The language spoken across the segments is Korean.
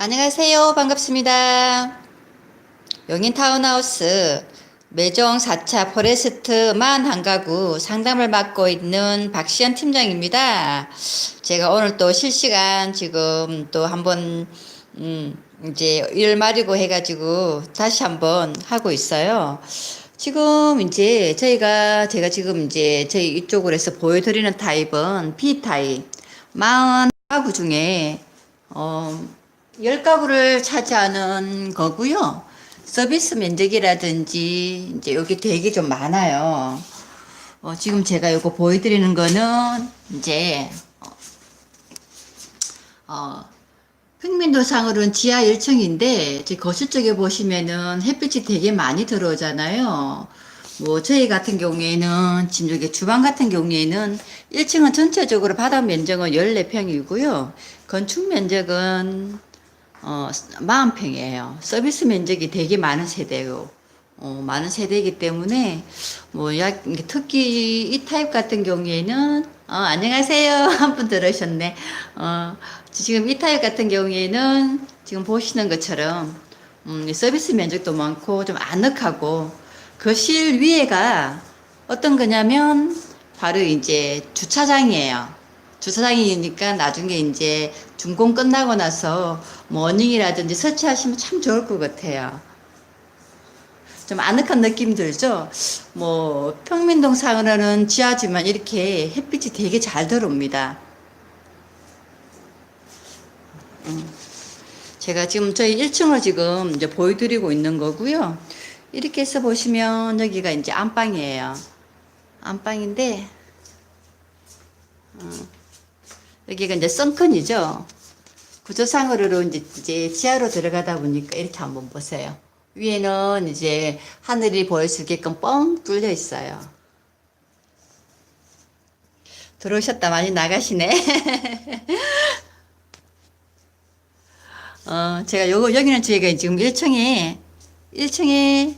안녕하세요. 반갑습니다. 용인 타운하우스 매종 4차 포레스트만 한 가구 상담을 맡고 있는 박시연 팀장입니다. 제가 오늘 또 실시간 지금 또 한번 음 이제 일 마리고 해가지고 다시 한번 하고 있어요. 지금 이제 저희가 제가 지금 이제 저희 이쪽으로 해서 보여드리는 타입은 B 타입 40가구 중에 어 10가구를 차지하는 거고요. 서비스 면적이라든지 이제 여기 되게 좀 많아요. 어, 지금 제가 이거 보여드리는 거는 이제 어, 어, 평민도상으로는 지하 1층인데 제 거실 쪽에 보시면은 햇빛이 되게 많이 들어오잖아요. 뭐 저희 같은 경우에는 지금 여기 주방 같은 경우에는 1층은 전체적으로 바닥 면적은 14평이고요. 건축 면적은 어, 40평이에요. 서비스 면적이 되게 많은 세대고, 어, 많은 세대이기 때문에, 뭐, 약, 특히 이 타입 같은 경우에는, 어, 안녕하세요. 한 분 들으셨네. 어, 지금 이 타입 같은 경우에는 지금 보시는 것처럼, 음, 서비스 면적도 많고, 좀 아늑하고, 거실 위에가 어떤 거냐면, 바로 이제 주차장이에요. 주차장이니까 나중에 이제 준공 끝나고 나서 모닝이라든지 설치하시면 참 좋을 것 같아요. 좀 아늑한 느낌 들죠? 뭐 평민동 상으로는 지하지만 이렇게 햇빛이 되게 잘 들어옵니다. 음. 제가 지금 저희 1층을 지금 이제 보여드리고 있는 거고요. 이렇게 해서 보시면 여기가 이제 안방이에요. 안방인데, 음. 여기가 이제 썬큰이죠. 구조상으로 이제, 이제 지하로 들어가다 보니까 이렇게 한번 보세요. 위에는 이제 하늘이 보일 수 있게끔 뻥 뚫려 있어요. 들어오셨다 많이 나가시네. 어, 제가 요거, 여기는 저희가 지금 1층에, 1층에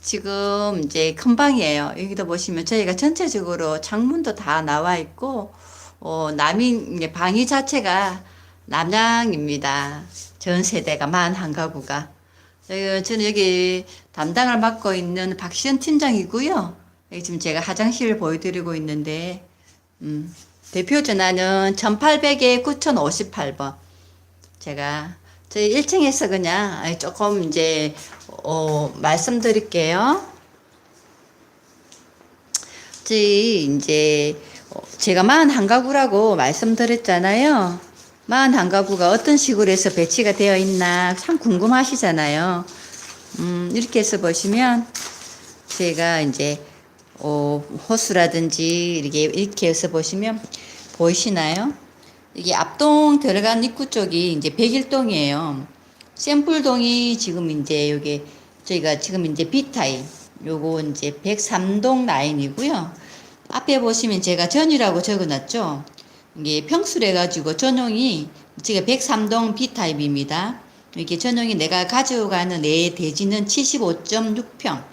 지금 이제 큰 방이에요. 여기도 보시면 저희가 전체적으로 창문도 다 나와 있고, 어, 남인, 방이 자체가 남양입니다. 전 세대가 만 한 가구가. 어, 저는 여기 담당을 맡고 있는 박시연 팀장이고요. 지금 제가 화장실을 보여드리고 있는데, 음, 대표 전화는 1800에 9058번. 제가 저희 1층에서 그냥 조금 이제, 어, 말씀드릴게요. 저희 이제, 어, 제가 만한 가구라고 말씀드렸잖아요. 만한 가구가 어떤 식으로 해서 배치가 되어 있나 참 궁금하시잖아요. 음, 이렇게 해서 보시면 제가 이제 어, 호수라든지 이렇게 이렇게 해서 보시면 보이시나요? 이게 앞동 들어간 입구 쪽이 이제 101동이에요. 샘플동이 지금 이제 여기 저희가 지금 이제 B타입 요거 이제 103동 라인이고요. 앞에 보시면 제가 전이라고 적어놨죠. 이게 평수로 해가지고 전용이 제가 103동 B타입입니다. 이렇게 전용이 내가 가져가는 내 대지는 75.6평.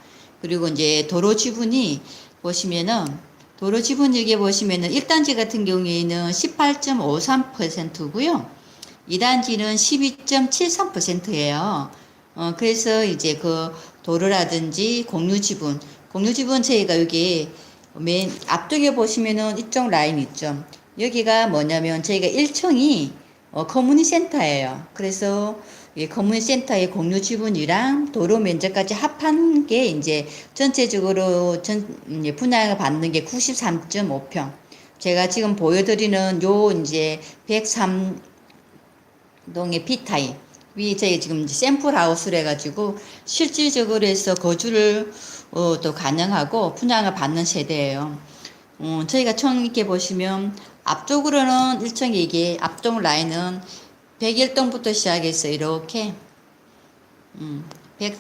그리고 이제 도로 지분이 보시면은 도로 지분 여기 보시면은 1단지 같은 경우에는 18.53%고요. 2단지는 12.73%예요. 어, 그래서 이제 그 도로라든지 공유 지분, 공유 지분 저희가 여기 맨 앞쪽에 보시면은 이쪽 라인 있죠. 여기가 뭐냐면 저희가 1층이 어, 커뮤니 센터예요. 그래서 이 커뮤니 센터의 공유 지분이랑 도로 면적까지 합한 게 이제 전체적으로 전 음, 분양을 받는 게 93.5평. 제가 지금 보여드리는 요 이제 103 동의 B타입. 위 저희 지금 샘플 하우스를 해가지고 실질적으로 해서 거주를 어, 또 가능하고 분양을 받는 세대예요. 어, 저희가 총 이렇게 보시면 앞쪽으로는 일정이 이게 앞쪽 라인은 101동부터 시작해서 이렇게 음, 100,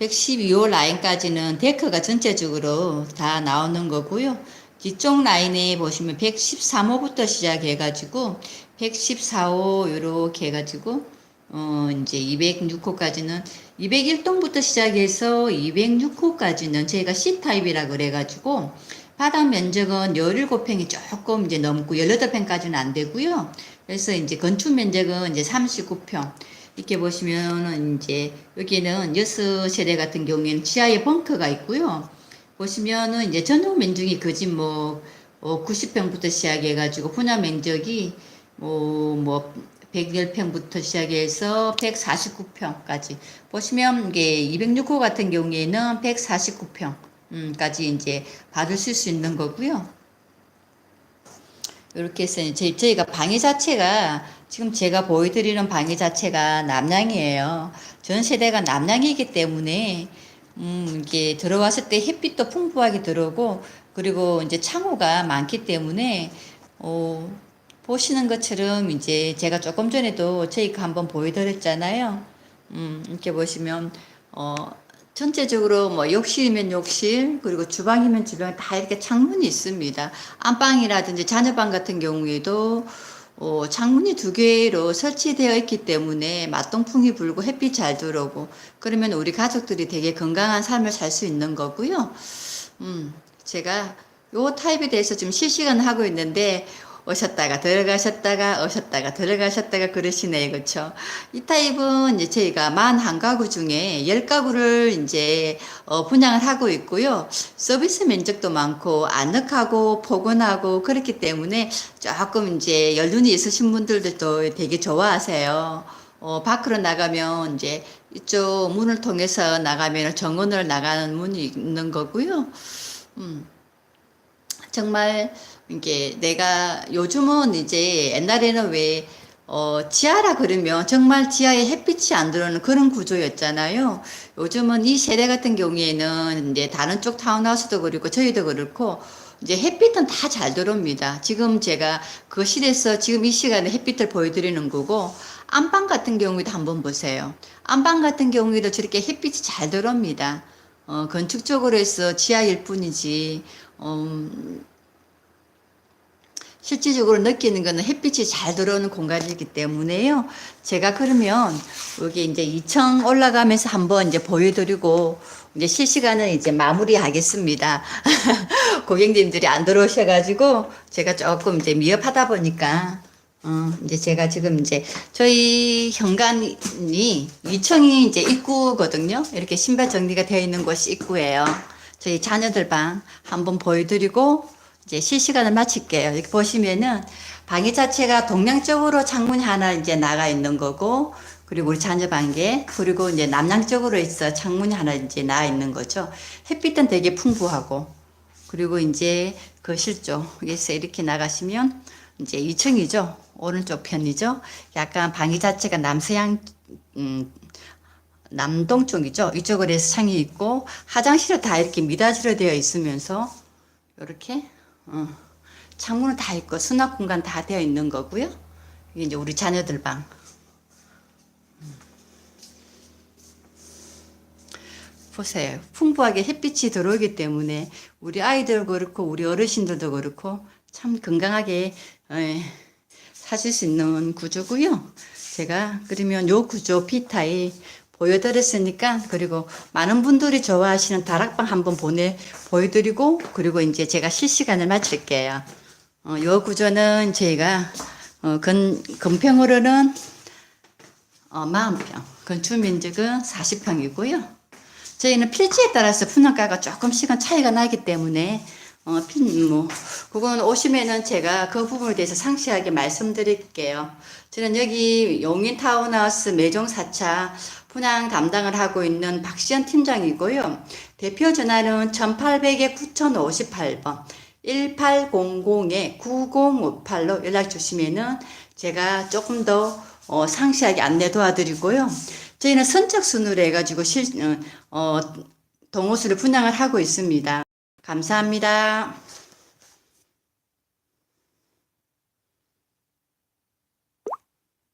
112호 라인까지는 데크가 전체적으로 다 나오는 거고요. 뒤쪽 라인에 보시면 113호부터 시작해가지고 114호 이렇게 해가지고 어 이제 206호까지는 201동부터 시작해서 206호까지는 저희가 C타입이라 그래가지고 바닥 면적은 17평이 조금 이제 넘고 18평까지는 안 되고요. 그래서 이제 건축 면적은 이제 39평. 이렇게 보시면은 이제 여기는 여섯 세대 같은 경우에는 지하에 벙커가 있고요. 보시면은 이제 전용 면적이 거짓 뭐 어, 90평부터 시작해가지고 분양 면적이 뭐, 뭐 110평부터 시작해서 149평까지 보시면 이게 206호 같은 경우에는 149평까지 이제 받을 수 있는 거고요. 이렇게 해서 저희, 저희가 방해 자체가 지금 제가 보여드리는 방해 자체가 남량이에요. 전 세대가 남량이기 때문에 음, 이게 들어왔을 때 햇빛도 풍부하게 들어오고 그리고 이제 창호가 많기 때문에 어, 보시는 것처럼 이제 제가 조금 전에도 저희가 한번 보여드렸잖아요. 음, 이렇게 보시면 어, 전체적으로 뭐 욕실이면 욕실 그리고 주방이면 주방 다 이렇게 창문이 있습니다. 안방이라든지 자녀방 같은 경우에도 어, 창문이 두 개로 설치되어 있기 때문에 맞동풍이 불고 햇빛 잘 들어오고 그러면 우리 가족들이 되게 건강한 삶을 살 수 있는 거고요. 음, 제가 요 타입에 대해서 지금 실시간 하고 있는데 오셨다가 들어가셨다가 오셨다가 들어가셨다가 그러시네요. 그렇죠? 이 타입은 이제 저희가 만 한 가구 중에 열 가구를 이제 어, 분양을 하고 있고요. 서비스 면적도 많고 아늑하고 포근하고 그렇기 때문에 조금 이제 연륜이 있으신 분들도 되게 좋아하세요. 어, 밖으로 나가면 이제 이쪽 문을 통해서 나가면 정원을 나가는 문이 있는 거고요. 음. 정말 이게 내가 요즘은 이제 옛날에는 왜 어, 지하라 그러면 정말 지하에 햇빛이 안 들어오는 그런 구조였잖아요. 요즘은 이 세대 같은 경우에는 이제 다른 쪽 타운하우스도 그렇고 저희도 그렇고 이제 햇빛은 다 잘 들어옵니다. 지금 제가 거실에서 지금 이 시간에 햇빛을 보여드리는 거고 안방 같은 경우에도 한번 보세요. 안방 같은 경우에도 저렇게 햇빛이 잘 들어옵니다. 어, 건축적으로 해서 지하일 뿐이지, 음, 실질적으로 느끼는 거는 햇빛이 잘 들어오는 공간이기 때문에요. 제가 그러면 여기 이제 2층 올라가면서 한번 이제 보여드리고 이제 실시간은 이제 마무리하겠습니다. 고객님들이 안 들어오셔가지고 제가 조금 이제 미흡하다 보니까 어, 이제 제가 지금 이제 저희 현관이 2층이 이제 입구거든요. 이렇게 신발 정리가 되어 있는 곳이 입구예요. 저희 자녀들 방 한번 보여드리고 이제 실시간을 마칠게요. 이렇게 보시면은 방이 자체가 동양적으로 창문이 하나 이제 나가 있는 거고 그리고 우리 자녀 방에 그리고 이제 남양쪽으로 있어 창문이 하나 이제 나와 있는 거죠. 햇빛은 되게 풍부하고 그리고 이제 거실 쪽에서 이렇게 나가시면 이제 2층이죠. 오른쪽 편이죠. 약간 방이 자체가 남서양 음, 남동 쪽이죠. 이쪽으로 해서 창이 있고 화장실은 다 이렇게 미닫이로 되어 있으면서 이렇게 어, 창문은 다 있고 수납 공간 다 되어 있는 거고요. 이게 이제 우리 자녀들 방. 음. 보세요. 풍부하게 햇빛이 들어오기 때문에 우리 아이들 그렇고 우리 어르신들도 그렇고 참 건강하게 에, 사실 수 있는 구조고요. 제가 그러면 요 구조 B타입 보여드렸으니까 그리고 많은 분들이 좋아하시는 다락방 한번 보내 보여드리고 그리고 이제 제가 실시간을 마칠게요. 어, 요 구조는 저희가 어, 건 건평으로는 어, 40평, 건축 면적은 40평이고요. 저희는 필지에 따라서 분양가가 조금씩은 차이가 나기 때문에 어, 핀, 뭐, 그건 오시면은 제가 그 부분에 대해서 상세하게 말씀드릴게요. 저는 여기 용인 타운하우스 매종 4차 분양 담당을 하고 있는 박시연 팀장이고요. 대표 전화는 1800에 9058번, 1800에 9058로 연락 주시면은 제가 조금 더 어, 상세하게 안내 도와드리고요. 저희는 선착 순으로 해가지고 실, 어, 어, 동호수를 분양을 하고 있습니다. 감사합니다.